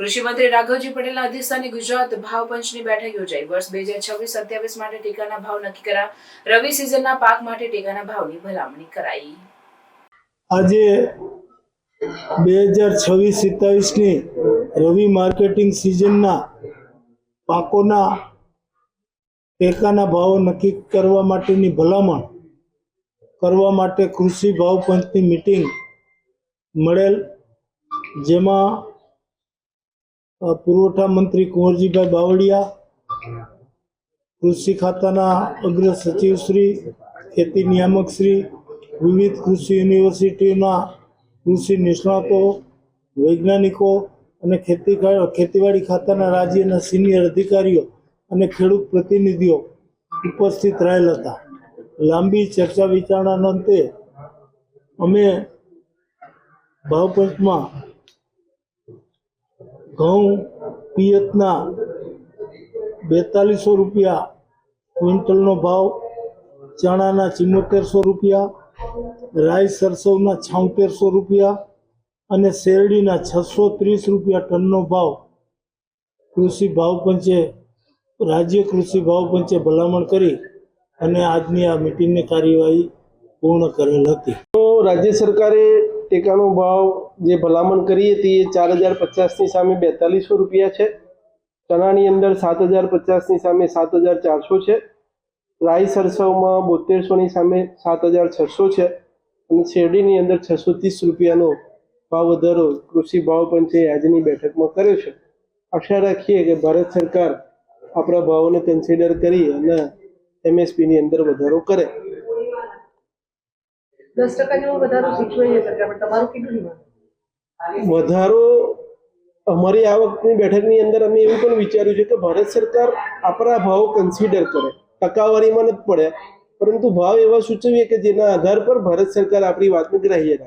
કૃષિ મંત્રી રાઘવજી પટેલના અધ્યક્ષસ્થાને ગુજરાત ભાવ પંચની બેઠક યોજાઈ. વર્ષ બે હજાર છવ્વીસ સત્યાવીસ માટે ટેકાના ભાવ નક્કી કરા. રવિ સિઝનના પાક માટે ટેકાના ભાવની ભલામણી કરાઈ. આજે બે હજાર છવ્વીસ સત્યાવીસની રવિ માર્કેટિંગ સિઝનના પાકોના ટેકાના ભાવો નક્કી કરવા માટેની ભલામણ કરવા માટે કૃષિ ભાવ પંચની મિટિંગ મળેલ, જેમાં પુરવઠા મંત્રી કુંવરજીભાઈ બાવળિયા, કૃષિ ખાતાના અગ્ર સચિવશ્રી ખેતી નિયામકશ્રી વિવિધ કૃષિ યુનિવર્સિટીના કૃષિ નિષ્ણાતો, વૈજ્ઞાનિકો અને ખેતી ખેતીવાડી ખાતાના રાજ્યના સિનિયર અધિકારીઓ અને ખેડૂત પ્રતિનિધિઓ ઉપસ્થિત રહેલા હતા. લાંબી ચર્ચા વિચારણાના અંતે અમે ભાવપંચમાં ઘઉં પિયતના બેતાલીસો રૂપિયા, ક્વિન્ટલનો ભાવ ચણાના ચિમોતેરસો રૂપિયા રાઈ સરસવના છોતેરસો રૂપિયા અને શેરડીના છસો ત્રીસ રૂપિયા ટનનો ભાવ. કૃષિ ભાવ પંચે, રાજ્ય કૃષિ ભાવ પંચે ભલામણ કરી અને આજની આ મિટિંગની કાર્યવાહી પૂર્ણ કરેલ હતી. તો રાજ્ય સરકારે ટેકાનો ભાવ જે ભલામણ કરી હતી એ ચાર હજાર પચાસની સામે બેતાલીસો રૂપિયા છે. ચણાની અંદર સાત હજાર પચાસની સામે સાત હજાર ચારસો છે. રાઈ સરસવમાં બોતેરસોની સામે સાત હજાર છસો છે. અને શેરડીની અંદર છસો ત્રીસ રૂપિયાનો ભાવ વધારો કૃષિ ભાવ પંચે આજની બેઠકમાં કર્યો છે. આશા રાખીએ કે ભારત સરકાર આપણા ભાવોને કન્સિડર કરી અને એમએસપીની અંદર વધારો કરે. દસ ટકા વધારો અમારી આ વખતની બેઠકની અંદર અમે એવું પણ વિચાર્યું છે કે ભારત સરકાર આપણા ભાવ કન્સિડર કરે. ટકાવારીમાં નથી પડે પરંતુ ભાવ એવા સૂચવીએ કે જેના આધાર પર ભારત સરકાર આપણી વાતને ગ્રાહ્ય રાખે.